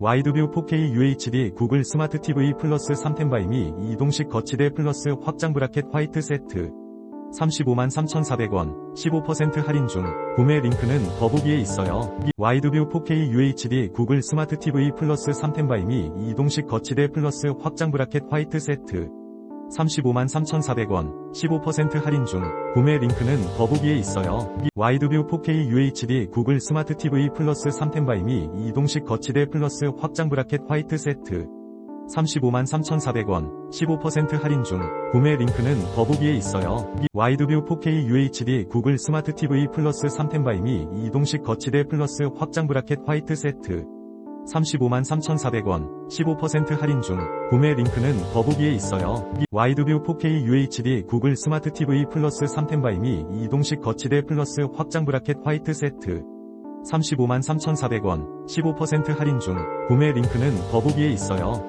와이드뷰 4K UHD 구글 스마트 TV 플러스 3템 바이미 이동식 거치대 플러스 확장 브라켓 화이트 세트 35만 3,400원 15% 할인 중 구매 링크는 더보기에 있어요. 와이드뷰 4K UHD 구글 스마트 TV 플러스 3템 바이미 이동식 거치대 플러스 확장 브라켓 화이트 세트 35만 3,400원 15% 할인 중 구매 링크는 더보기에 있어요. 와이드뷰 4K UHD 구글 스마트 TV 플러스 3템 바이미 이동식 거치대 플러스 확장 브라켓 화이트 세트 35만 3,400원 15% 할인 중 구매 링크는 더보기에 있어요. 와이드뷰 4K UHD 구글 스마트 TV 플러스 3템 바이미 이동식 거치대 플러스 확장 브라켓 화이트 세트 35만 3,400원 15% 할인 중 구매 링크는 더보기에 있어요. 와이드뷰 4K UHD 구글 스마트 TV 플러스 3템 바이미 이동식 거치대 플러스 확장 브라켓 화이트 세트 35만 3,400원 15% 할인 중 구매 링크는 더보기에 있어요.